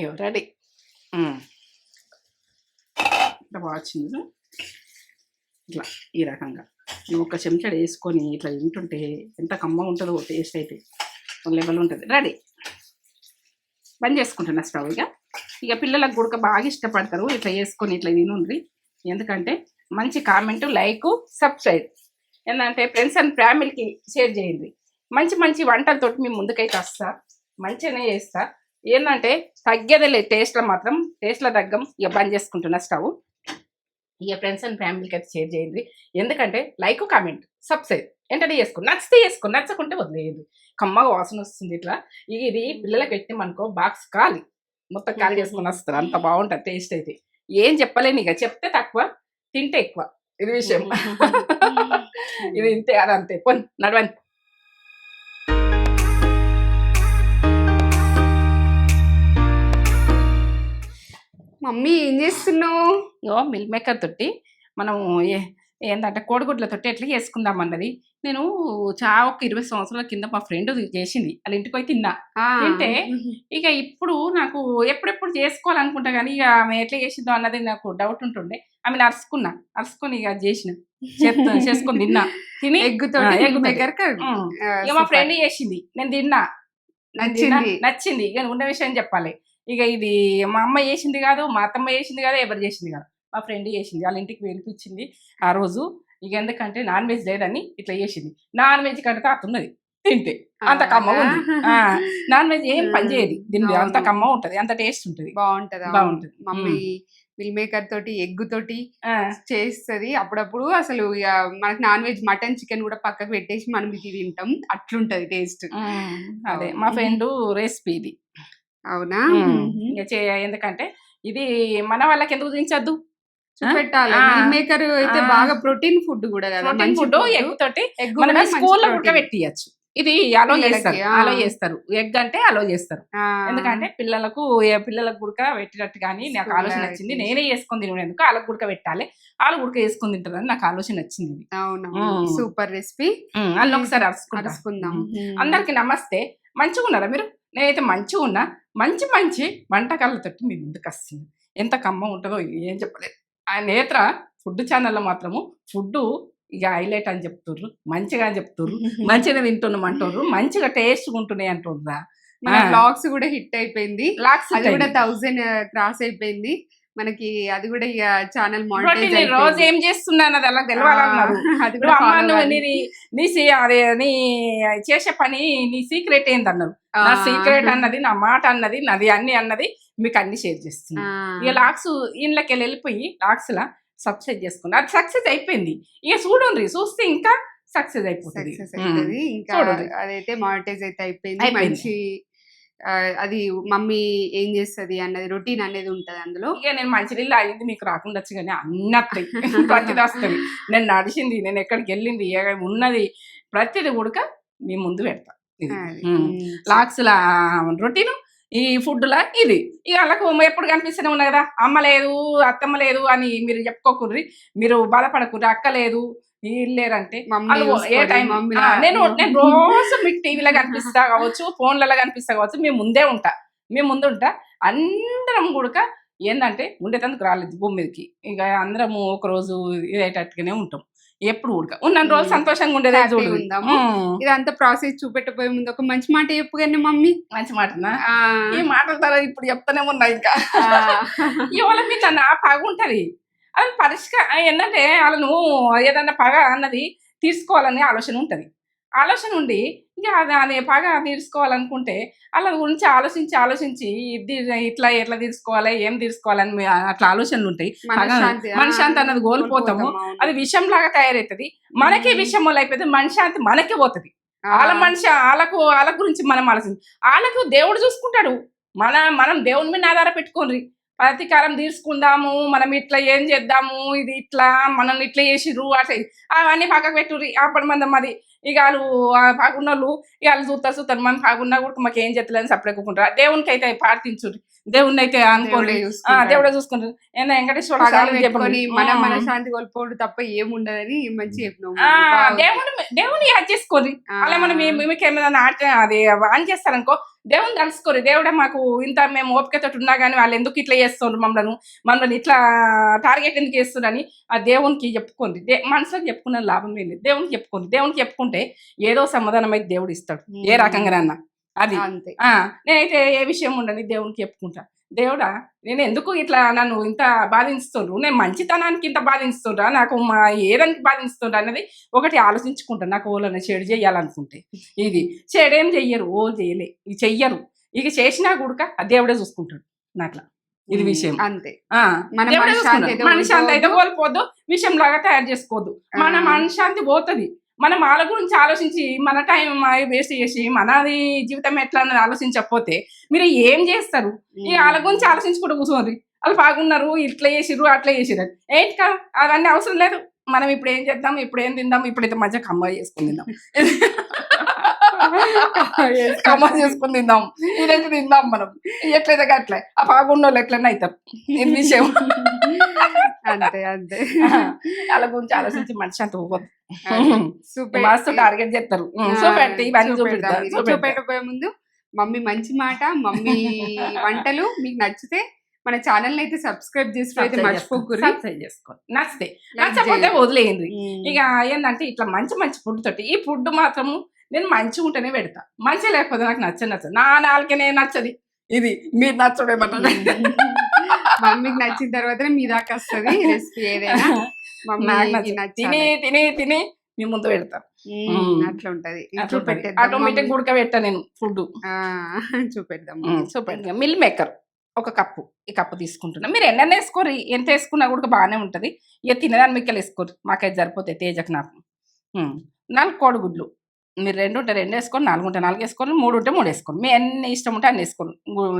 ఇగో ready. ఇట్లా బాగా వచ్చింది ఇట్లా ఈ రకంగా. నువ్వు ఒక చెంచాడు వేసుకొని ఇట్లా తింటుంటే ఎంత కమ్మ ఉంటుందో టేస్ట్ అయితే. లెవెల్ ఉంటుంది. రెడీ. బంద్ చేసుకుంటున్నా స్టవ్ ఇక. ఇక పిల్లలకు కూడా బాగా ఇష్టపడతారు. ఇట్లా వేసుకొని ఇట్లా తినుండ్రి. ఎందుకంటే మంచి కామెంట్ లైక్ సబ్స్క్రైబ్ ఏంటంటే ఫ్రెండ్స్ అండ్ ఫ్యామిలీకి షేర్ చేయండి. మంచి మంచి వంటలతోటి మేము ముందుకైతే వస్తా. మంచిగానే చేస్తా. ఏంటంటే తగ్గేదే టేస్ట్లో మాత్రం టేస్ట్లో తగ్గం ఇక బంద్ చేసుకుంటున్నా స్టవ్. ఇక ఫ్రెండ్స్ అండ్ ఫ్యామిలీకి అయితే షేర్ చేయండి. ఎందుకంటే లైక్ కామెంట్ సబ్స్క్రైబ్ వెంటనే చేసుకో నచ్చితే చేసుకో నచ్చకుంటే వదిలేయండి కమ్మగా వాసన వస్తుంది ఇట్లా. ఇది పిల్లలకి పెట్టినామనుకో బాక్స్ ఖాళీ. మొత్తం ఖాళీ చేసుకొని వస్తారు. అంత బాగుంటుంది టేస్ట్ అయితే. ఏం చెప్పలేను ఇక. చెప్తే తక్కువ తింటే ఎక్కువ. ఇది విషయం. ఇది ఇంతే అది అంతే. పోన్ నడవండి. మమ్మీ ఏం చేస్తున్నావు? ఇగో మిల్క్ మేకర్ తోటి మనము ఏ ఏంటంటే కోడిగుడ్లతోటి ఎట్లా చేసుకుందాం అన్నది. నేను చా ఒక ఇరవై సంవత్సరాల కింద మా ఫ్రెండ్ చేసింది. వాళ్ళ ఇంటికి పోయి తిన్నా. తింటే ఇక ఇప్పుడు నాకు ఎప్పుడెప్పుడు చేసుకోవాలనుకుంటా కానీ ఇక ఆమె ఎట్లా చేసిందో అన్నది నాకు డౌట్ ఉంటుండే. ఆమె నడుచుకున్నా. నడుచుకొని ఇక చేసిన. చేసుకొని తిన్నా. తిని ఎగ్ ఆ, తోటి egg ఎగ్ తోటి. మేకర్ ఉమ్. ఇక మా ఫ్రెండ్ చేసింది. నేను తిన్నా. నేను తిన్నా, నచ్చింది. నచ్చింది. ఇక ఉన్న విషయం చెప్పాలి. ఇక ఇది మా అమ్మ చేసింది కాదు మా అత్తమ్మ చేసింది కాదు ఎవరు చేసింది కాదు. మా ఫ్రెండ్ చేసింది వాళ్ళ ఇంటికి పిలిపించింది ఆ రోజు. ఇక ఎందుకంటే నాన్ వెజ్ లేదని ఇట్లా చేసింది. నాన్ వెజ్ కడితే అతున్నది తింటే. అంత కమ్మ ఉంది. నాన్ వెజ్ ఏం పని చేయదు దీని అంత. కమ్మ ఉంటది అంత టేస్ట్ ఉంటది. బాగుంటది బాగుంటది. మమ్మీ మిల్ మేకర్ తోటి ఎగ్ తోటి చేస్తది. అప్పుడప్పుడు అసలు ఇక మనకి నాన్ వెజ్ మటన్ చికెన్ కూడా పక్కకు పెట్టేసి మనం ఇది తింటాం. అట్లుంటది టేస్ట్ అదే. మా ఫ్రెండ్ రెసిపీ ఇది. అవునా? ఎందుకంటే ఇది మన వాళ్ళకి ఎందుకు చూపించద్దు? చూపెట్టాలి. మేకర్ అయితే. బాగా ప్రోటీన్ ఫుడ్ కూడా కదా ఫుడ్. ఎగ్ తోటి మనం స్కూల్లో. పెట్టియచ్చు ఇది అలో చేస్తారు. అలో చేస్తారు. ఎగ్ అంటే అలో చేస్తారు. ఎందుకంటే పిల్లలకు ఏ పిల్లలకు గుడక పెట్టినట్టు కానీ నాకు ఆలోచన వచ్చింది. నేనే చేసుకొని తినేందుకు వాళ్ళకు గుడక పెట్టాలి. వాళ్ళు గుడక వేసుకొని తింటారని నాకు ఆలోచన వచ్చింది. Super recipe. వాళ్ళు ఒకసారి అరుచుకుందాం. అందరికి నమస్తే. మంచిగా ఉన్నారా మీరు? నేనైతే మంచిగా ఉన్నా మంచి మంచి వంటకాలతోటి మీ ముందుకు వస్తుంది ఎంత కమ్మ ఉంటుందో ఏం చెప్పలేదు ఆ నేత్ర ఫుడ్ ఛానల్లో మాత్రము ఫుడ్ ఇక హైలైట్ అని చెప్తుర్రు మంచిగా అని చెప్తుర్రు మంచిగా తింటున్నాం అంటుర్రు మంచిగా టేస్ట్ ఉంటున్నాయి అంటుర్రా. బ్లాగ్స్ కూడా హిట్ అయిపోయింది. లాక్స్ అది కూడా థౌజండ్ క్రాస్ అయిపోయింది. మనకి అది కూడా ఇక ఛానల్ మానిటైజ్ రోజు ఏం చేస్తున్నాను అది అలా గెలవాలన్నారు అది కూడా అమ్మ నువ్వు. నీ నీ సీ- అదే నీ చేసే పని నీ సీక్రెట్ ఏందన్నారు ఆ. నా సీక్రెట్ అన్నది నా మాట అన్నది నాది అన్ని అన్నది మీకు అన్ని షేర్ చేస్తున్నా. ఇక లాక్స్ ఇంట్లోకి వెళ్ళి వెళ్ళిపోయి లాక్స్ లా సక్సెస్ చేసుకున్నా అది సక్సెస్ అయిపోయింది ఇక చూడండి చూస్తే ఇంకా సక్సెస్ అయిపోతుంది ఇంకా. అదైతే మానిటైజ్ అయితే అయిపోయింది. మంచి అది మమ్మీ ఏం చేస్తది అన్నది రొటీన్ అనేది ఉంటది అందులో ఇక నేను మంచినీళ్ళు అయింది మీకు రాకుండా వచ్చు కానీ అన్ని వస్తాయి ప్రతిది వస్తుంది నేను నడిచింది నేను ఎక్కడికి వెళ్ళింది ఉన్నది ప్రతిది కూడా మీ ముందు పెడతా ఇది. అది. ఉమ్. ఉమ్. లాక్స్ లా రొటీన్ ఈ ఫుడ్ లా ఇది ఇక వాళ్ళకు ఎప్పుడు కనిపిస్తూనే ఉన్నాయి కదా అమ్మ లేదు అత్తమ్మ లేదు అని మీరు చెప్పుకోకుర్రి మీరు బాధపడకుర్రి అక్క లేదు వీళ్ళు లేరంటే మమ్మీ వాళ్ళు ఏ టైం ఆ, నేను నేను రోజు మీకు టీవీలో కనిపిస్తా కావచ్చు ఫోన్లలో కనిపిస్తా కావచ్చు మేము ముందే ఉంటా. మేము ముందు ఉంటా. అందరం కూడా ఏంటంటే ఉండేటందుకు రాలేదు భూమి మీదకి. ఇక అందరము ఒక రోజు ఇదేటట్టుగానే ఉంటాం. ఎప్పుడు ఉడక ఉన్న రోజు. సంతోషంగా ఉండేదే చూడు. ఇదంతా ప్రాసెస్ చూపెట్టబోయే ముందు ఒక మంచి మాట చెప్పు కానీ మమ్మీ. మంచి మాటనా? ఆ, ఈ మాటల ద్వారా ఇప్పుడు చెప్తానే ఉన్నా ఇంకా. ఆ, ఇవాళ మీద నా పగ ఉంటది అది పరిష్కారం ఏంటంటే వాళ్ళను ఏదన్నా పగ అన్నది తీర్చుకోవాలనే ఆలోచన ఉంటది. ఆలోచన ఉండి ఇంకా అది అనే పగ తీర్చుకోవాలనుకుంటే వాళ్ళ గురించి ఆలోచించి ఆలోచించి ఇది ఇట్లా ఎట్లా తీర్చుకోవాలి ఏం తీర్చుకోవాలని అట్లా ఆలోచనలు ఉంటాయి. మనశ్శాంతి అన్నది కోల్పోతాము. అది విషం లాగా తయారవుతుంది మనకే. విషయం వల్ల అయిపోతుంది మనశ్శాంతి మనకే పోతుంది. వాళ్ళ మనిషి వాళ్ళకు వాళ్ళ గురించి మనం ఆలోచించి వాళ్ళకు దేవుడు చూసుకుంటాడు. మన మనం దేవుని మీద ఆధార పెట్టుకోండి ప్రతీకారం తీసుకుందాము మనం ఇట్లా ఏం చేద్దాము ఇది ఇట్లా మనం ఇట్లా చేసిర్రు అట్లా అవన్నీ పక్కకు పెట్టుర్రి అప్పుడు మనం మరి ఇక వాళ్ళు పాకున్నోళ్ళు ఇక వాళ్ళు చూస్తారు చూస్తారు మనం పాకున్నా కూడా మాకు ఏం చెత్తలేని సపరేకుంటారు దేవునికి అయితే ప్రార్థించుర్రి దేవుణ్ణి అయితే అనుకోండి. దేవుడే చూసుకుంటారు ఏందా వెంకటేశ్వర. మన. మనశాంతి కోల్పోవడం తప్ప ఏముండదని మంచి బాగుంది. దేవుని దేవుని యాడ్ చేసుకోరి అలా మనం మీకు ఏమైనా అది ఆన్ చేస్తారనుకో దేవుని తలుసుకోరు దేవుడే మాకు ఇంత మేము ఓపికతో ఉన్నా కానీ వాళ్ళు ఎందుకు ఇట్లా చేస్తున్నారు మమ్మల్ని? మమ్మల్ని ఇట్లా టార్గెట్ ఎందుకు చేస్తున్నారని ఆ దేవునికి చెప్పుకోండి. దే మనసులో చెప్పుకున్న లాభం లేదు. దేవునికి చెప్పుకోండి. దేవునికి చెప్పుకుంటే ఏదో సమాధానం అయితే దేవుడు ఇస్తాడు. ఏ రకంగానన్నా అది. అంతే. నేనైతే ఏ విషయం ఉండని దేవునికి చెప్పుకుంటా. దేవుడా నేను ఎందుకు ఇట్లా నన్ను ఇంత బాధిస్తుండ్రు నేను మంచితనానికి ఇంత బాధిస్తుండ్రా నాకు మా ఏదానికి బాధిస్తుండ్రా అనేది ఒకటి ఆలోచించుకుంటా. నాకు ఓళ్ళని చెడు చేయాలనుకుంటే. ఇది. చెడేం చెయ్యరు ఓ చేయలే. ఇది చెయ్యరు. ఇక చేసినా కూడా ఆ దేవుడే చూసుకుంటాడు. నాట్లా ఇది విషయం. అంతే. ఆ, మన దేవుడే మనశ్శాంతి చూసుకుంటాడు. అయితే మనశ్శాంతి అయితే కోల్పోవద్దు. కోల్పోద్దు విషయం లాగా తయారు చేసుకోవద్దు మన. మనశ్శాంతి పోతుంది. మనం వాళ్ళ గురించి ఆలోచించి మన టైం వేస్ట్ చేసి మనది జీవితం ఎట్లా అన్నది ఆలోచించకపోతే మీరు ఏం చేస్తారు? ఈ వాళ్ళ గురించి ఆలోచించుకుంటూ కూర్చోండి వాళ్ళు బాగున్నారు ఇట్లా చేసిర్రు అట్లా చేసిర్రు అని. ఏంటి కా అవన్నీ అవసరం లేదు. మనం ఇప్పుడు ఏం చేద్దాం ఇప్పుడు ఏం తిందాం ఇప్పుడైతే మధ్య కమ్మ చేసుకుని తిందాం. కమ్మ చేసుకుని తిందాం. ఈరోజు తిందాం మనం. ఎట్లయితే అట్లే ఆ బాగున్న వాళ్ళు ఎట్లన్నా అవుతారు విషయం అంతే అంతే. వాళ్ళ గురించి ఆలోచించి మనిషి అంత సూపర్ మస్తు టార్గెట్ చేస్తారు. సో పెడితే ఇవన్నీ. చూపెట్టబోయే ముందు మమ్మీ మంచి మాట మమ్మీ వంటలు మీకు నచ్చితే మన ఛానల్ అయితే సబ్స్క్రైబ్ చేసుకో అయితే మర్చిపోకూరి సబ్స్క్రైబ్ నచ్చితే. నచ్చకపోతే వదిలేయండి. ఇక ఏంటంటే ఇట్లా మంచి మంచి ఫుడ్ తోటి ఈ ఫుడ్ మాత్రము నేను మంచిగా ఉంటేనే పెడతా. మంచి లేకపోతే నాకు నచ్చ నచ్చదు. నా నాలుకనే నచ్చది. ఇది మీరు నచ్చడేమన్నా మమ్మీకి నచ్చిన తర్వాతనే మీ దాకా వస్తుంది రెసిపీ ఏదైనా. నచ్చదు. తిని తిని తిని మీ ముందు పెడతా. అట్లా ఉంటది. Automatic mummy. ఉడక పెట్టా నేను ఫుడ్ ఆ, చూపెడదాం సూపర్ మిల్ మేకర్ ఒక కప్పు. ఈ కప్పు తీసుకుంటున్నా. మీరు ఎన్న వేసుకోరు. ఎంత వేసుకున్నా కూడా బాగానే ఉంటుంది. ఇక తినదాని మిక్కలు వేసుకోరు. మాకైతే సరిపోతాయి. తేజకు నాకు. నాలుగు కోడిగుడ్లు మీరు రెండు ఉంటే రెండు వేసుకోండి నాలుగు ఉంటే నాలుగు వేసుకోండి మూడు ఉంటే మూడు వేసుకోండి. మీ ఎన్ని ఇష్టం ఉంటే అన్ని వేసుకోండి.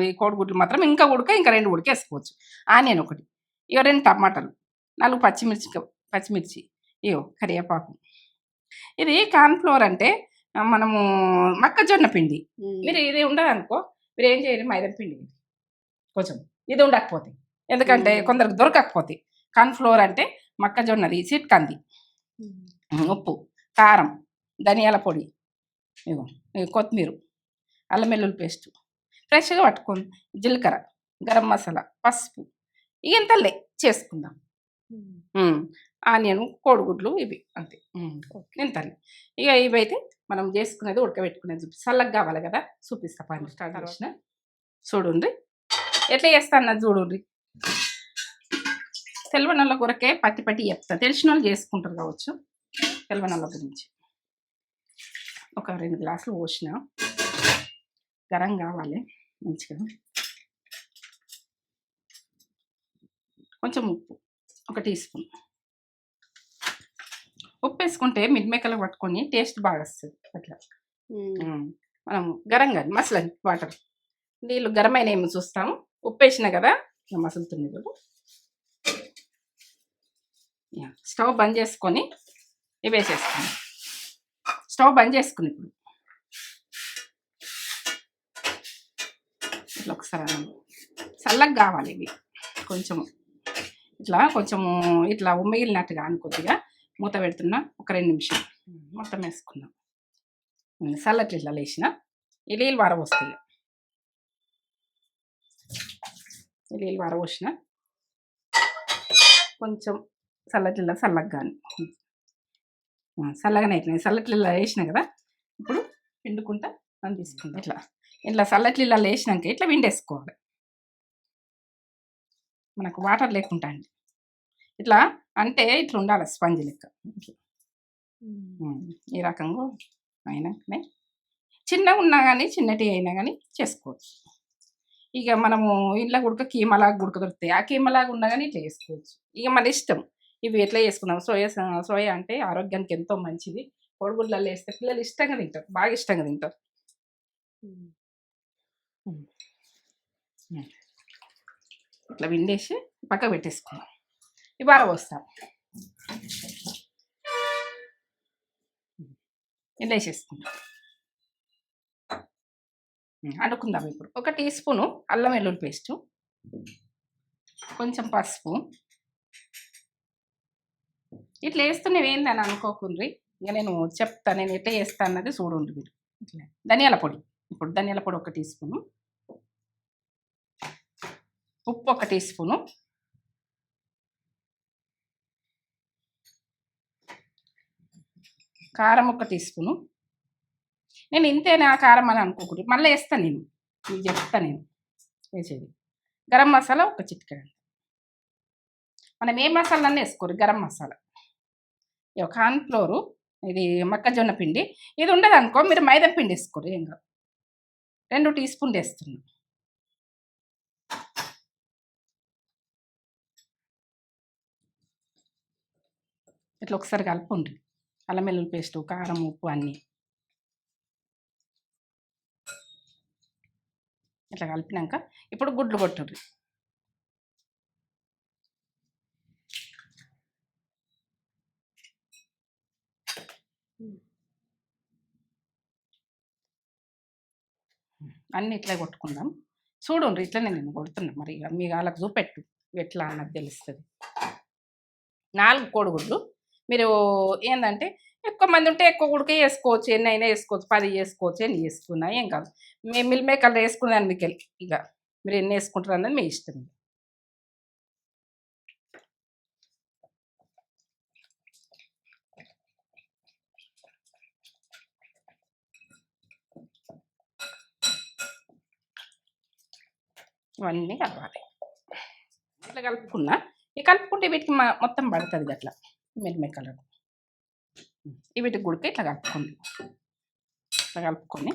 ఈ కోడిగుడ్లు మాత్రం ఇంకా ఉడక ఇంకా రెండు ఉడక వేసుకోవచ్చు. ఆనియన్ ఒకటి ఇక రెండు టమాటాలు నాలుగు పచ్చిమిర్చి పచ్చిమిర్చి ఇయో కరివేపాకు. ఇది కార్న్ఫ్లోర్ అంటే మనము మొక్కజొన్న పిండి. మీరు ఇది ఉండదు అనుకో మీరు ఏం చేయాలి మైదా పిండి కొంచెం ఇది ఉండకపోతే. ఎందుకంటే. కొందరికి దొరకకపోతే. కార్న్ఫ్లోర్ అంటే మొక్కజొన్నది సిట్కంది ఉప్పు కారం ధనియాల పొడి. ఇగో కొత్తిమీర అల్లం వెల్లుల్లి పేస్ట్ ఫ్రెష్గా పట్టుకోండి జీలకర్ర గరం మసాలా పసుపు ఇక ఇంతలే చేసుకుందాం. ఆనియన్ కోడిగుడ్లు ఇవి అంతే. ఇంతలే. ఇక ఇవైతే మనం చేసుకునేది ఉడకబెట్టుకునేది చూపి చల్లగా కావాలి కదా చూపిస్తా పని స్టార్ట్ చేసిన చూడండి. ఎట్లా చేస్తా అన్నది చూడండి. తెలవనల్ల కొరకే పట్టి పట్టి చెప్తా. తెలిసిన వాళ్ళు చేసుకుంటారు కావచ్చు తెలవనల్ల గురించి. ఒక రెండు గ్లాసులు పోసిన. గరం కావాలి మంచిగా. కొంచెం ఉప్పు ఒక టీ స్పూన్. ఉప్పు వేసుకుంటే మిడ్మేకలకు పట్టుకొని టేస్ట్ బాగా వస్తుంది అట్లా. మనం గరం కాదు మసలని వాటర్. నీళ్ళు గరమైన ఏమో చూస్తాము. ఉప్పు వేసిన కదా మసులుతుంది యా, స్టవ్ బంద్ చేసుకొని ఇవి వేసేసుకుని స్టవ్ బంద్ చేసుకుని ఇప్పుడు. ఇట్లా ఒకసారి చల్లగా కావాలి ఇవి. కొంచెము. ఇట్లా కొంచెము ఇట్లా ఉమ్మగిలినట్టుగా అని కొద్దిగా మూత పెడుతున్నా ఒక రెండు నిమిషాలు. మొత్తం వేసుకున్నాం చల్లటి ఇట్లా లేచిన ఇలీలు నీళ్ళు వరవస్తాయి ఈ నీళ్ళు కొంచెం చల్లటిల్ల చల్లగా కానీ. చల్లగానే అవుతున్నాయి చల్లటిల్ల వేసిన కదా ఇప్పుడు పిండుకుంటా మనం తీసుకుంటాం ఇట్లా ఇట్లా చల్లటిల్ల వేసినాక ఇట్లా విండేసుకోవాలి మనకు వాటర్ లేకుండా అండి. ఇట్లా అంటే ఇట్లా ఉండాలి స్పంజ్ లెక్క. ఈ రకంగా అయినాకనే చిన్నగా ఉన్నా కానీ చిన్నటి అయినా కానీ చేసుకోవచ్చు. ఇక మనము ఇంట్లో గుడక కీమలాగా గుడక దొరుకుతాయి. ఆ కీమలాగా ఉన్నా కానీ ఇట్లా చేసుకోవచ్చు. ఇక మన ఇష్టం. ఇవి ఎట్లా చేసుకున్నాం సోయా సోయా అంటే ఆరోగ్యానికి ఎంతో మంచిది. కోడిగుడ్లలో వేస్తే పిల్లలు ఇష్టంగా తింటారు. బాగా ఇష్టంగా తింటారు. ఇట్లా విండేసి పక్క పెట్టేసుకున్నాం ఇవాళ వస్తాం ఇలా వేసేసుకుంటాం అనుకుందాం ఇప్పుడు. ఒక టీ స్పూను అల్లం వెల్లుల్లి పేస్టు. కొంచెం పసుపు. ఇట్లా వేస్తున్నవి ఏందని అనుకోకుండ్రి. ఇక నేను చెప్తా నేను ఎట్లా చేస్తాను అన్నది చూడండి మీరు ఇట్లా. ధనియాల పొడి. ఇప్పుడు ధనియాల పొడి ఒక టీ స్పూను ఉప్పు ఒక టీ స్పూను కారం ఒక టీ స్పూను నేను ఇంతేనా కారం అని అనుకోకూడదు మళ్ళీ వేస్తాను నేను. మీకు చెప్తాను నేను. వేసేది. గరం మసాలా ఒక చిటికెడ. మనం ఏ మసాలాన్ని వేసుకోరు. గరం మసాలా. కార్న్ ఫ్లోరు ఇది మొక్కజొన్న పిండి. ఇది ఉండదు అనుకో మీరు మైదా పిండి వేసుకోరు ఏం కాదు. రెండు టీ స్పూన్ వేస్తున్నాం. ఇట్లా ఒకసారి కలుపుండ్రి అల్లం వెల్లుల్లి పేస్టు కారం ఉప్పు అన్నీ. ఇట్లా కలిపినాక ఇప్పుడు గుడ్లు కొట్టుర్రి. అన్ని ఇట్లా కొట్టుకుందాం. చూడండి ఇట్లనే నేను కొడుతున్నా మరి ఇక మీ వాళ్ళకి చూపెట్టు ఎట్లా అన్నది తెలుస్తుంది. నాలుగు కోడిగుడ్లు. మీరు ఏంటంటే ఎక్కువ మంది ఉంటే ఎక్కువ గుడికే వేసుకోవచ్చు ఎన్ని అయినా వేసుకోవచ్చు పది వేసుకోవచ్చు ఎన్ని వేసుకున్నా ఏం కాదు. మీ మిల్ మేకర్లు వేసుకున్నాను మీకు ఇక మీరు ఎన్ని వేసుకుంటారు అన్నది మీ ఇష్టం. ఇవన్నీ కలవాలి ఇట్లా కలుపుకున్నా. ఇక కలుపుకుంటే వీటికి మొత్తం పడుతుంది అట్లా మిల్ కలర్. వీటికి గుడికి ఇట్లా కలుపుకోండి ఇట్లా కలుపుకొని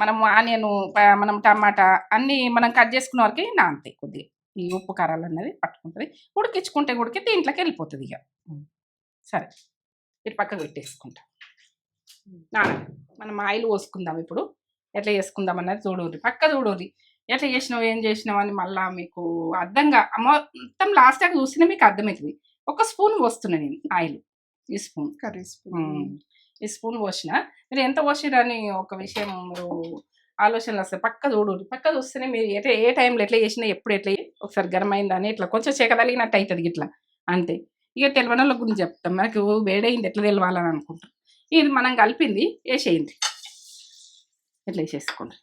మనం ఆనియన్ మనం టమాటా అన్నీ మనం కట్ చేసుకున్న వరకు నానతాయి కొద్దిగా. ఈ ఉప్పు కారాలు అన్నది పట్టుకుంటుంది. ఉడికించుకుంటే ఉడికి దీంట్లోకి వెళ్ళిపోతుంది ఇక. సరే. ఇటు పక్కకు పెట్టేసుకుంటాం. మనం ఆయిల్ పోసుకుందాం ఇప్పుడు. ఎట్లా చేసుకుందాం అన్నది చూడండి పక్క చూడండి ఎట్లా చేసినావు ఏం చేసినావు అని మళ్ళా మీకు అర్థంగా మొత్తం లాస్ట్ దాకా చూసినా మీకు అర్థమవుతుంది ఒక స్పూన్ పోస్తున్నా నేను ఆయిల్. ఈ స్పూన్. కర్రీ ఉమ్. ఈ స్పూన్ పోసిన. మీరు ఎంత పోసిరని ఒక విషయం మీరు ఆలోచనలు వస్తాయి. పక్క చూడు పక్క చూస్తేనే మీరు ఎట్లా ఏ టైంలో ఎట్లా చేసినా ఎప్పుడు ఎట్లా ఒకసారి గరం అయిందని ఇట్లా కొంచెం చెక్కదలిగినట్టు అవుతుంది ఇట్లా. అంతే. ఇక తెలియని వాళ్ళ గురించి చెప్తాం. మనకు వేడైంది ఎట్లా తెలవాలని అనుకుంటాం. ఇది మనం కలిపింది వేసేయండి. ఎట్లా వేసేసుకోండి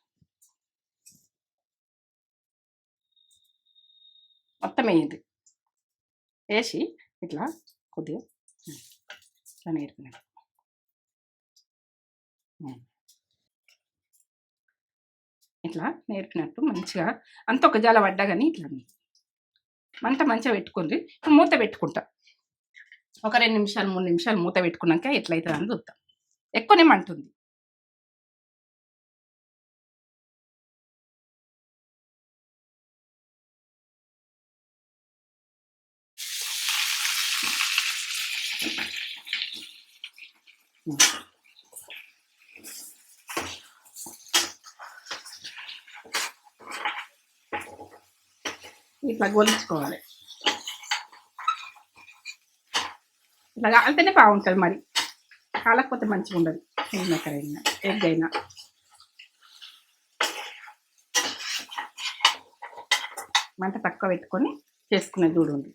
మొత్తం వేయండి వేసి ఇట్లా కొద్దిగా ఇట్లా నేర్పినాడు ఇట్లా నేర్పినట్టు మంచిగా అంత ఒక జాల పడ్డా కానీ ఇట్లా మంట మంచిగా పెట్టుకుంది ఇప్పుడు మూత పెట్టుకుంటా ఒక రెండు నిమిషాలు మూడు నిమిషాలు మూత పెట్టుకున్నాక ఎట్లయితుంది అని చూద్దాం ఎక్కువనే మంటుంది ఇట్లా గోలించుకోవాలి ఇట్లా కాలితేనే బాగుంటుంది మరి. కాలకపోతే మంచిగా ఉండదు. మేకర్ అయినా ఎగ్ అయినా మంట తక్కువ పెట్టుకొని చేసుకునే చూడండి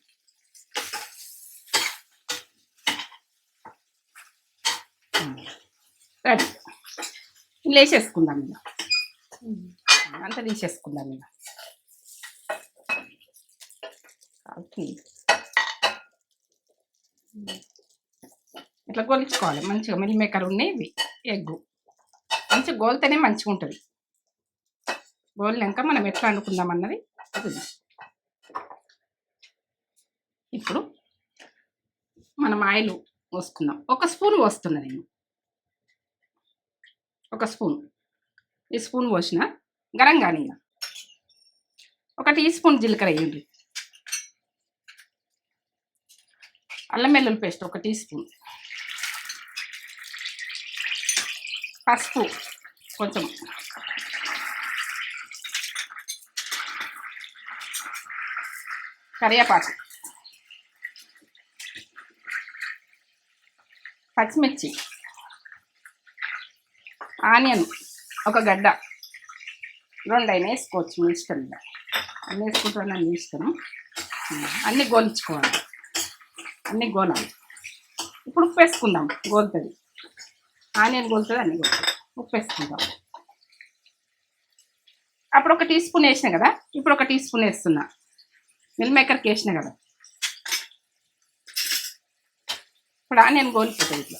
రెడీ లేచేసుకుందాం వేసేసుకుందాం ఇలా అంతా తీసేసుకుందాం ఇలా కాలుతుంది ఇట్లా గోల్చుకోవాలి. మంచిగా మిల్ మేకర్ ఉన్నాయి ఇవి. ఎగ్గు మంచిగా గోలితేనే మంచిగా ఉంటుంది. గోలినాక మనం ఎట్లా వండుకుందాం అన్నది ఇప్పుడు మనం ఆయిల్ పోసుకుందాం. ఒక స్పూన్ పోస్తున్నా నేను. ఒక స్పూన్. ఈ స్పూన్ పోసిన గరం కానీ ఒక టీ స్పూన్ జీలకర్ర వేయండి. అల్లం వెల్లుల్లి పేస్ట్ ఒక టీ స్పూన్. పసుపు కొంచెం. కరివేపాకు. పచ్చిమిర్చి. ఆనియన్ ఒక గడ్డ రెండు అయినా వేసుకోవచ్చు మీ ఇష్టం. అన్నీ వేసుకుంటున్నా మీ ఇష్టం. అన్నీ గోలించుకోవాలి. అన్నీ గోనాలి ఇప్పుడు ఉప్పు వేసుకుందాం గోలుతుంది. ఆనియన్ గోలుతుంది అన్నీ గోలుతుంది. ఉప్పు వేసుకుందాం. అప్పుడు ఒక టీ స్పూన్ వేసిన కదా? ఇప్పుడు ఒక టీ స్పూన్ వేస్తున్నా. మిల్ మేకర్కి వేసిన కదా? ఇప్పుడు ఆనియన్ గోలిపోతుంది ఇట్లా.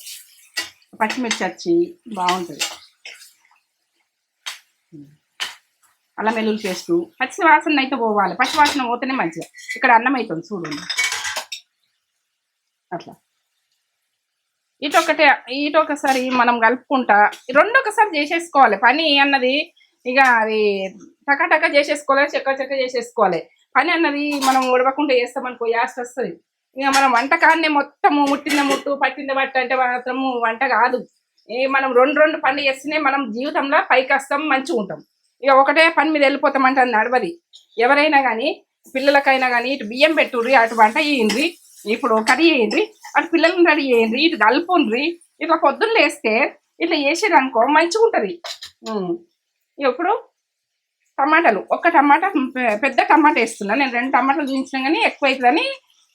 పచ్చిమిర్చి వచ్చి బాగుంటుంది. అల్లం వెల్లుల్లి పేస్ట్ పచ్చి వాసన అయితే పోవాలి. పచ్చి వాసన పోతేనే మంచిగా ఇక్కడ అన్నం అవుతుంది చూడండి అట్లా. ఇటు ఒకటే ఇటు ఒకసారి మనం కలుపుకుంటా రెండు ఒకసారి చేసేసుకోవాలి. పని అన్నది ఇక అది టకాటకా చేసేసుకోవాలి చెక్క చెక్క చేసేసుకోవాలి. పని అన్నది మనం ఉడవకుండా చేస్తామనుకో యాస్ట్ వస్తుంది. ఇక మనం వంటకాన్నే మొత్తము ముట్టిన ముట్టు పట్టిన పట్టు అంటే మాత్రము వంట కాదు. ఏ మనం రెండు రెండు పనులు చేస్తేనే మనం జీవితంలో పైకి వస్తాం మంచిగా ఉంటాం ఇక ఒకటే పని మీద వెళ్ళిపోతామంటే అది నడవది ఎవరైనా కానీ పిల్లలకైనా కానీ ఇటు బియ్యం పెట్టుర్రి అటు వంట చేయండి ఇప్పుడు కర్రీ చేయండి అటు పిల్లల్ని రెడీ చేయండి ఇటు కలుపుండ్రి ఇట్లా పొద్దున్న లేస్తే ఇట్లా చేసేది అనుకో మంచిగా ఉంటుంది ఇప్పుడు టమాటాలు ఒక్క టమాటా పెద్ద టమాటా వేస్తున్నా. నేను రెండు టమాటాలు చూపించిన కానీ ఎక్కువ అవుతుందని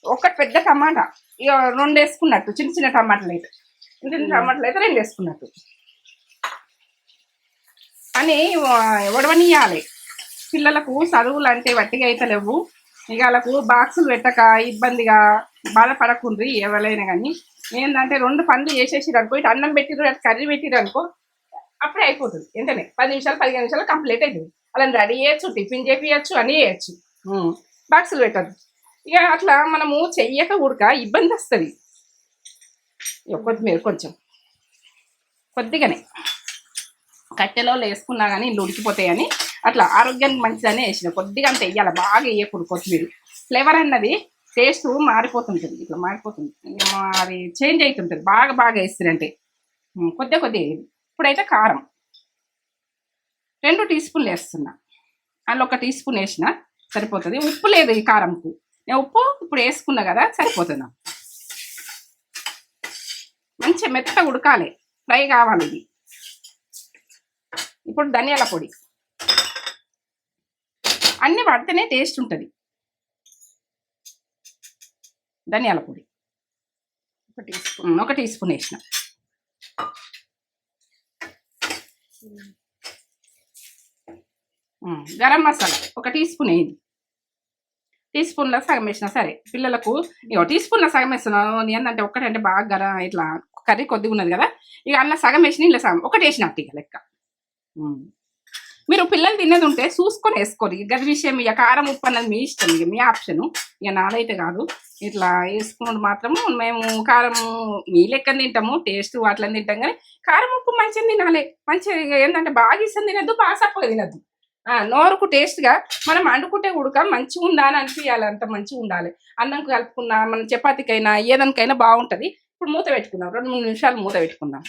ఒక పెద్ద టమాటా. ఇక రెండు వేసుకున్నట్టు చిన్న చిన్న టమాటాలు అయితే చిన్న చిన్న టమాటాలు అయితే రెండు వేసుకున్నట్టు. అని వడవనియాలి పిల్లలకు చదువులు అంటే వట్టిగా అయితే లేవు. ఇక వాళ్ళకు బాక్సులు పెట్టక ఇబ్బందిగా బాధపడకుండ్రి ఎవరైనా కానీ. ఏంటంటే రెండు పనులు చేసేసిరు అనుకో ఇటు అన్నం పెట్టిరు అటు కర్రీ పెట్టిరు అనుకో అప్పుడే అయిపోతుంది. ఎంతనే పది నిమిషాలు పదిహేను నిమిషాలు కంప్లీట్ అవుతుంది అలా రెడీ చేయొచ్చు టిఫిన్ చేపియచ్చు అన్నీ చేయొచ్చు. బాక్సులు పెట్టద్దు. ఇక అట్లా మనము చెయ్యక ఉడక ఇబ్బంది వస్తుంది. కొత్తిమీర కొంచెం. కొద్దిగానే. కట్టెలో వేసుకున్నా కానీ ఇల్లు ఉడికిపోతాయని అట్లా ఆరోగ్యానికి మంచిదని వేసిన. కొద్దిగా అంత వేయాలి బాగా వేయకూడదు కొత్తిమీర. ఫ్లేవర్ అన్నది టేస్ట్ మారిపోతుంటుంది ఇట్లా మారిపోతుంది. అది చేంజ్ అవుతుంటుంది బాగా బాగా వేస్తారంటే. ఉమ్, కొద్దిగా కొద్దిగా ఇప్పుడైతే కారం. రెండు టీ స్పూన్లు వేస్తున్నా. అందులో ఒక టీ స్పూన్ వేసిన సరిపోతుంది. ఉప్పు లేదు ఈ కారంకు. నేను ఉప్పు ఇప్పుడు వేసుకున్నా కదా సరిపోతుంది? మంచి మంచిగా మెత్తగా ఉడకాలి. ఫ్రై కావాలి ఇది. ఇప్పుడు ధనియాల పొడి. అన్నీ పడితేనే టేస్ట్ ఉంటుంది. ధనియాల పొడి. ఒక టీ స్పూన్ ఒక టీ స్పూన్ వేసిన. గరం మసాలా ఒక టీ స్పూన్ వేయండి. టీ స్పూన్లో సగం వేసిన సరే పిల్లలకు ఇక టీ స్పూన్లో సగం వేస్తున్నాను ఏంటంటే ఒక్కటంటే బాగా గరం ఇట్లా కర్రీ కొద్దిగా ఉన్నది కదా ఇక అన్న సగం వేసిన ఇలా సగం ఒకటి వేసిన ఇక లెక్క. మీరు పిల్లలు తినేది ఉంటే చూసుకొని వేసుకోరు గది విషయం ఇక కారం ఉప్పు అన్నది మీ ఇష్టం ఇక మీ ఆప్షను. ఇక నాదైతే కాదు. ఇట్లా వేసుకున్నది మాత్రము మేము కారం మీ లెక్క తింటాము టేస్ట్ వాటిని తింటాం కానీ కారం ఉప్పు మంచిగా తినాలి. మంచిగా ఏంటంటే బాగా ఇష్టం తినద్దు బాగా సప్పగా తినద్దు. నోరుకు టేస్ట్గా మనం వండుకుంటే ఉడక మంచిగా ఉందా అని అనిపించాలి అంత మంచిగా ఉండాలి. అన్నం కలుపుకున్నా మన చపాతీకైనా ఏదానికైనా బాగుంటుంది. ఇప్పుడు మూత పెట్టుకుందాం. రెండు మూడు నిమిషాలు మూత పెట్టుకుందాం.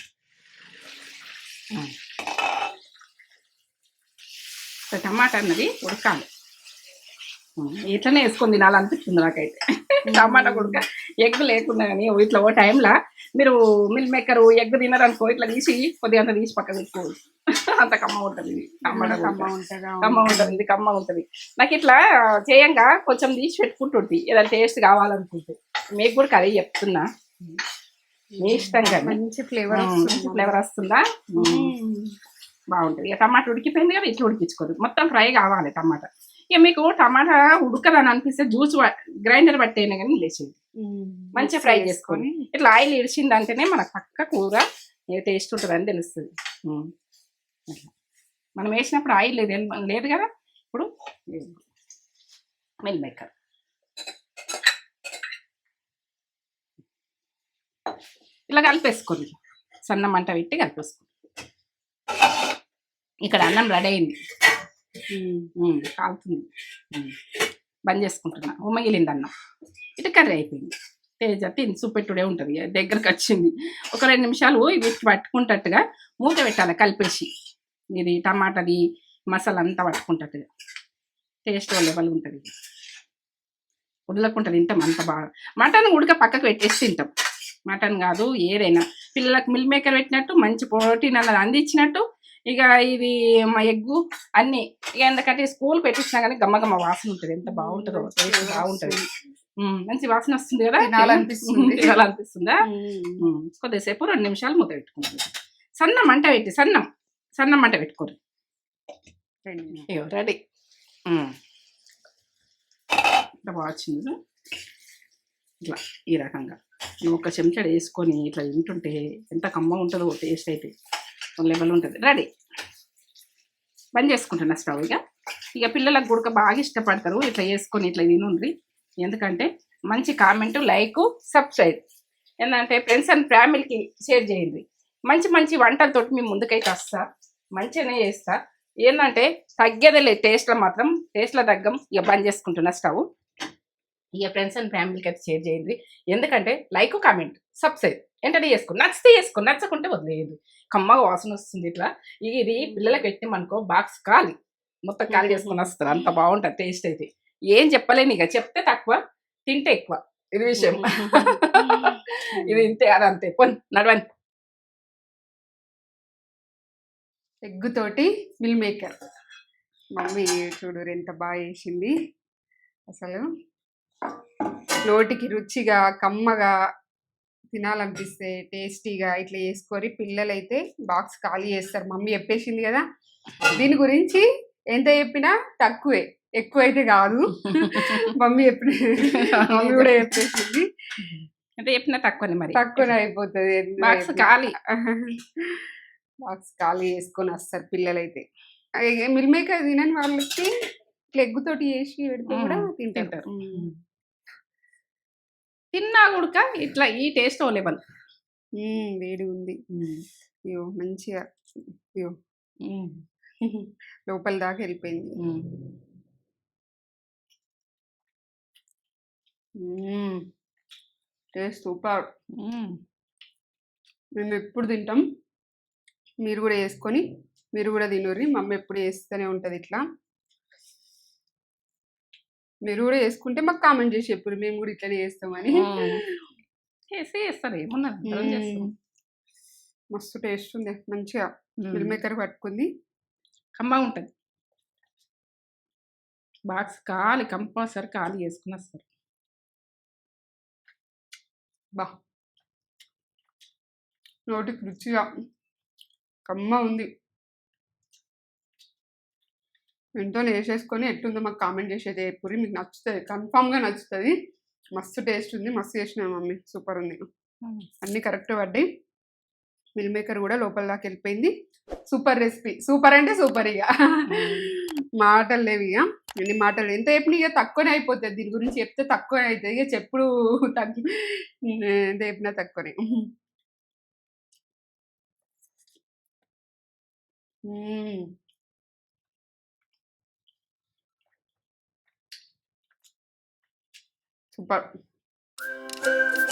టమాటా అన్నది ఉడకాలి. ఇట్లనే వేసుకొని తినాలనిపిస్తుంది నాకైతే. టమాటా ఉడక ఎగ్ లేకుండా కానీ ఇట్లా ఓ టైంలో మీరు మిల్ మేకర్ ఎగ్ తినరనుకో ఇట్లా తీసి కొద్దిగా అంత తీసి పక్క పెట్టుకోవచ్చు. అంత కమ్మ ఉంటుంది ఇది. టమాటా కమ్మ. ఉంటుందా కమ్మ ఉంటుంది ఇది కమ్మ ఉంటుంది. నాకు ఇట్లా చేయంగా కొంచెం తీసి పెట్టుకుంటుంది ఏదైనా టేస్ట్ కావాలనుకుంటే. మీకు కూడా కర్రీ చెప్తున్నా. మీ ఇష్టం కానీ. మంచి ఫ్లేవర్ వస్తుంది? ఫ్లేవర్ వస్తుందా బాగుంటుంది. ఇక టమాటా ఉడికిపోయింది కదా ఇట్లా ఉడికించుకోదు. మొత్తం ఫ్రై కావాలి టమాటా. ఇక మీకు టమాటా ఉడకదని అనిపిస్తే జ్యూస్ గ్రైండర్ పట్టేనే కానీ లేచేది. మంచిగా ఫ్రై చేసుకొని. ఇట్లా ఆయిల్ ఇడిచిందంటేనే మనకు పక్క కూర ఏ టేస్ట్ ఉంటుందని తెలుస్తుంది. మనం వేసినప్పుడు ఆయిల్ లేదు. లేదు కదా? ఇప్పుడు మిల్ మేకర్. ఇలా కలిపేసుకోండి. సన్న మంట పెట్టి కలిపేసుకోండి. ఇక్కడ అన్నం రెడీ అయింది. కాలుతుంది. బంద్ చేసుకుంటున్నా. ఉమ్మగిలింది అన్నం. ఇటు కర్రీ అయిపోయింది. తేజ తిని చూపెట్టుడే ఉంటుంది. దగ్గరకు వచ్చింది. ఒక రెండు నిమిషాలు వీటికి పట్టుకుంటట్టుగా మూత పెట్టాలి కలిపేసి. ఇది టమాటాది మసాలా అంతా పట్టుకుంటట్టుగా. టేస్ట్ లెవెల్ ఉంటుంది? వదలకుండా తింటాం అంత బాగా. మటన్ ఉడక పక్కకు పెట్టేసి తింటాం. మటన్ కాదు ఏదైనా. పిల్లలకు మిల్ మేకర్ పెట్టినట్టు మంచి ప్రోటీన్ అన్నది అందించినట్టు ఇక ఇది మా ఎగ్గు అన్ని. ఇక ఎందుకంటే స్కూల్ పెట్టించినా కానీ గమ్మ గమ్మ వాసన ఉంటుంది. ఎంత బాగుంటుందో టేస్ట్ బాగుంటుంది. మంచి వాసన వస్తుంది కదా? తినాలనిపిస్తుంది. ఉమ్, కొద్దిసేపు రెండు నిమిషాలు మూత పెట్టుకుంటాం సన్నం మంట పెట్టి సన్నం. సన్నం మంట పెట్టుకోరు. రెండు ఇట్లా బాగా ఇట్లా ఈ రకంగా. నువ్వు ఒక చెంచా వేసుకొని ఇట్లా తింటుంటే ఎంత కమ్మ ఉంటుందో టేస్ట్ అయితే. లెవెల్ ఉంటుంది. రెడీ బంద్ చేసుకుంటున్నా స్టవ్ ఇక. ఇక పిల్లలకు గుడక బాగా ఇష్టపడతారు. ఇట్లా చేసుకొని ఇట్లా తినుండ్రి. ఎందుకంటే మంచి కామెంట్ లైక్ సబ్స్క్రైబ్ ఏంటంటే ఫ్రెండ్స్ అండ్ ఫ్యామిలీకి షేర్ చేయండి. మంచి మంచి వంటలతోటి మేము ముందుకైతే వస్తా. మంచిగానే చేస్తా. ఏంటంటే తగ్గేదిలే టేస్ట్లో మాత్రం. టేస్ట్లో తగ్గం. ఇక బంద్ చేసుకుంటున్నా స్టవ్ ఇక ఫ్రెండ్స్ అండ్ ఫ్యామిలీకి అయితే షేర్ చేయండి. ఎందుకంటే లైక్ కామెంట్ సబ్స్క్రైబ్ వెంటనే చేసుకో. నచ్చితే చేసుకో. నచ్చకుంటే వదిలేయండి కమ్మగా వాసన వస్తుంది ఇట్లా. ఇది పిల్లలకి పెట్టినామనుకో బాక్స్ ఖాళీ. మొత్తం ఖాళీ చేసుకొని వస్తారు. అంత బాగుంటుంది టేస్ట్ అయితే. ఏం చెప్పలేను ఇక. చెప్తే తక్కువ తింటే ఎక్కువ. ఇది విషయం. ఇది ఇంతే. అది అంతే. పొన్ నడవండి. ఎగ్ తోటి మిల్ మేకర్. మమ్మీ చూడు ఎంత బాగా చేసింది. అసలు నోటికి రుచిగా కమ్మగా తినాలనిపిస్తే టేస్టీగా ఇట్లా చేసుకొని పిల్లలైతే బాక్స్ ఖాళీ చేస్తారు. మమ్మీ చెప్పేసింది కదా దీని గురించి ఎంత చెప్పినా తక్కువే ఎక్కువ అయితే కాదు. మమ్మీ చెప్పిన మమ్మీ కూడా చెప్పేసింది. అంటే చెప్పినా తక్కువనే మరి. తక్కువనే అయిపోతుంది. బాక్స్. ఖాళీ. బాక్స్ ఖాళీ చేసుకొని వస్తారు పిల్లలైతే. అదే మిల్ మేకర్ తినని వాళ్ళకి ఇట్లా ఎగ్గు తోటి చేసి పెడితే కూడా. తింటారు. తిన్నా కూడా ఇట్లా ఈ టేస్ట్ లెవెల్ మ్మ్, వేడి ఉంది. అయ్యో! మంచిగా అయ్యో! లోపల దాకా వెళ్ళిపోయింది. Taste super. మేము ఎప్పుడు తింటాం? మీరు కూడా వేసుకొని మీరు కూడా తినరు మమ్మీ ఎప్పుడు వేస్తూనే ఉంటుంది ఇట్లా. మీరు కూడా వేసుకుంటే మాకు కామెంట్ చేసి చెప్పారు మేము కూడా ఇట్లనే చేస్తామని. చేసి చేస్తారు. ఏమన్నా అందరం చేస్తాం. మ్మ్. మస్తు టేస్ట్ ఉంది. మంచిగా మిల్. మేకర్ పట్టుకుంది. కమ్మగా ఉంటుంది. బాక్స్ ఖాళీ కంపల్సరీ ఖాళీ చేసుకుని వస్తారు. బా. నోటికి రుచిగా కమ్మ ఉంది. ఎంతో వేసేసుకొని ఎట్టుందో మాకు కామెంట్ చేసేది ఎప్పుడు మీకు నచ్చుతుంది కన్ఫామ్గా నచ్చుతుంది. మస్తు టేస్ట్ ఉంది మస్తు చేసిన మమ్మీ సూపర్ ఉంది. అన్నీ కరెక్ట్ పడ్డాయి. మిల్ మేకర్ కూడా లోపల దాకా వెళ్ళిపోయింది. సూపర్ రెసిపీ సూపర్ అంటే సూపర్ ఇక మాటలు లేవు ఇక ఎన్ని మాటలు ఎంత చెప్పిన ఇక తక్కువనే అయిపోతుంది. దీని గురించి చెప్తే తక్కువనే అవుతుంది ఇక చెప్పుడు తగ్గి ఎంత చెప్పినా తక్కువనే. Bye.